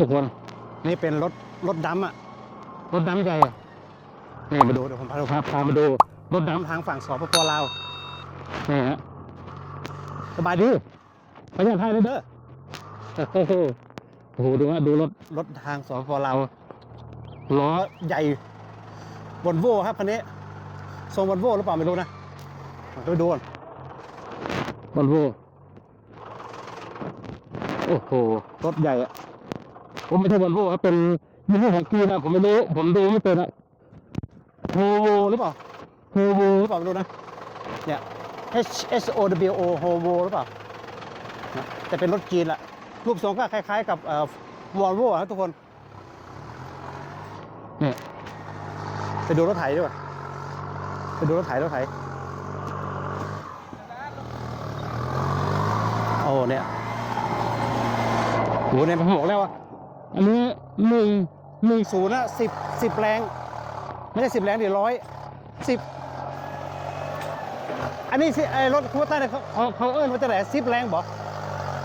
ทุกคน นี่เป็นรถรถดำอะ รถน้ำใจอะนี่มาดูเดี๋ยวผมพาดูพาพามาดูรถน้ดำทางฝั่งสปปลาวำนี่ฮะสบายดีประเทศไทยเลยเด้อโอ้โหโอ้โหดูฮะดูรถรถทางสปปลาวล้อใหญ่บนโว่ครับคันนี้ทรงบนโว่หรือเปล่าไม่รู้นะไปดูก่อนบอลโวโอ้โหรถใหญ่อะ ผมไม่ใช่บอลโวครับเป็นยี่ห้อของกีนะผมไม่รู้ ผมดูไม่เป็นอะโฮโวหรือเปล่าโฮโวหรือเปล่าไม่รู้นะเนี่ย H S O W O โฮโวหรือเปล่าแต่เป็นรถจีนแหละรูปทรงก็คล้ายๆ กับเอ่อวอลโว่ครับทุกคนเนี่ยไปดูรถไถดีกว่าไปดูรถไถรถไถโอ้เนี่ยโหเนี่ยผมบอกแล้วว่า อันนี้หนึ่งหนึ่งศูนย์อะสิบสิบแรง ไม่ใช่สิบแรงเดี๋ยวร้อยสิบอันนี้สิไอ้รถคูเปอร์เนี่ยเขาเขาเขาเอิ้นว่าจะไหนสิบแรงบอก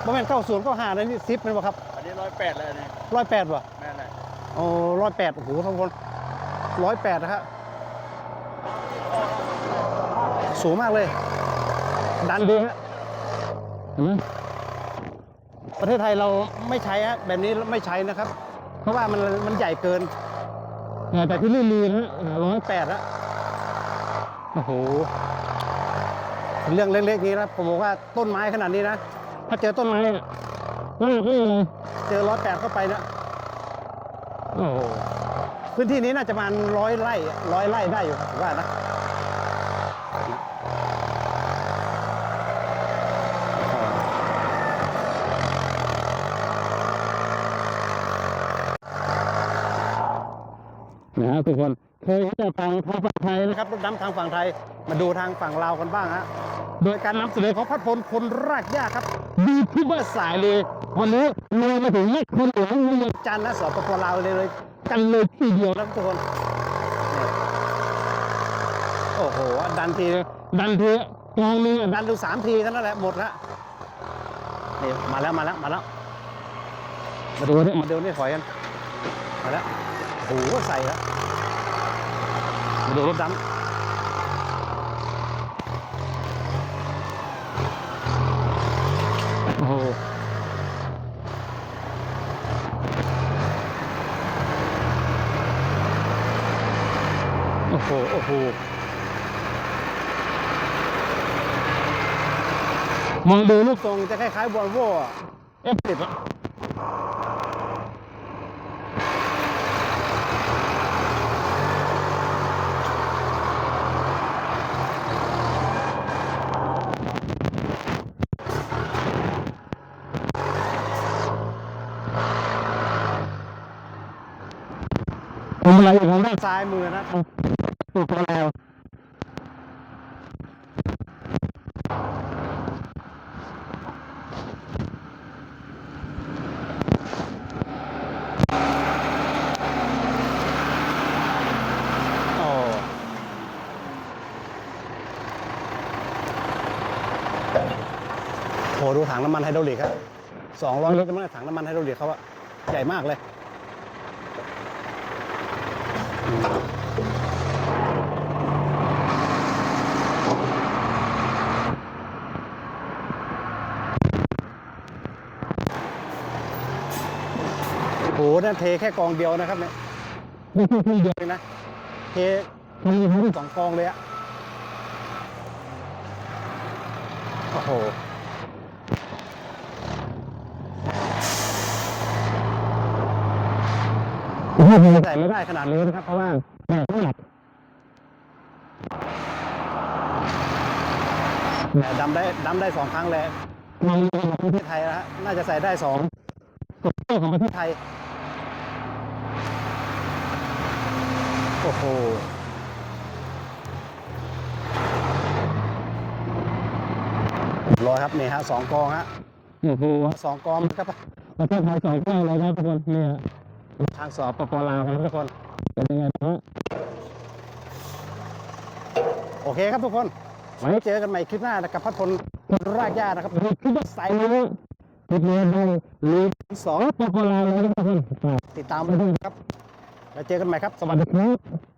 บ่แม่นเก้าศูนย์เก้าห้านะนี่สิบเป็นบ่ครับอันนี้ร้อยแปดเลยนี่ร้อยแปดบ่แม่นเลยโอ้ร้อยแปดโอ้โหทุกคนร้อยแปดนะฮะสูงมากเลย ดันดีฮะเห็นไหม ประเทศไทยเราไม่ใช้ฮะแบบนี้ไม่ใช้นะครับ เพราะว่ามันมันใหญ่เกินเนี่ยแต่ที่นี่มีนะร้อยแปดละโอ้โหเรื่องเล็กๆนี้นะผมบอกว่าต้นไม้ขนาดนี้นะถ้าเจอต้นไม้ก็ก็เลยเจอร้อยแปดเข้าไปนะโอ้โหพื้นที่นี้น่าจะประมาณร้อยไร่ร้อยไร่ได้อยู่ครับผมว่านะ นะฮะทุกคนเคยเห็นแต่ทางทางฝั่งไทยนะนะครับรถดำทางฝั่งไทย มาดูทางฝั่งลาวกันบ้างฮะโดยการนำเสนอของพัดพลพลรากหญ้าครับยูทูบเบอร์สายเลย วันนี้ลงมาถึงไม่คนหลวงเมืองจันทร์นะสปปลาวเลยเลย กันเลยทีเดียวนะทุกคนนี่โอ้โห ดันที ดันเทกองหนึงอะดันดูสามทีเท่านั้นแหละหมดละนี่มาแล้วมาแล้วมาแล้ว มาดูเนี่ยมาเดี๋ยวนี่ถอยกัน มาแล้ว โอ้โหใส่แล้วมาดูรถดำโอ้โหโอ้โหโอ้โหมองดูลูกทรงจะคล้ายๆวอลโว่เอฟสิบอะ ทำอะไรอยู่ของด้านซ้ายมือนะตัวก็แล้วโอ้โหดูถังน้ำมันไฮดรอลิกครับสองร้อยลิตรมันถังน้ำมันไฮดรอลิกเขาอะใหญ่มากเลยอืม โหนั่นเทแค่กองเดียวนะครับเนี่ยไม่ใช่ที่เดียวเองนะ เททำอย่างนี้สองกองเลยอะโอ้โห โอ้โหใส่ไม่ได้ขนาดนี้นะครับ เพราะว่าแบกไม่หนักแต่ดำได้ดำได้สองครั้งเลยมองดูของประประเทเทศศไทยนะฮะน่าจะใส่ได้สองกฎเกณฑ์ของประเทศไทย โอ้โหร้อยครับนี่ฮะสองกองฮะโอ้โหสองกองครับประเทศไทยสองแก้วเลยนะทุกคนเนี่ย ทางสอบปปลาวครับทุกคนเป็นยังไงบ้างโอเคครับทุกคนไว้เจอกันใหม่คลิปหน้ากับพัดพลพลรากหญ้านะครับคิดว่าใส่ใส่เลยคลิปนี้ได้ลีกสองปปลาวแล้วนะครับทุกคนฝากติดตามไปไปด้วยครับแล้วเจอกันใหม่ครับ สวัสดีครับ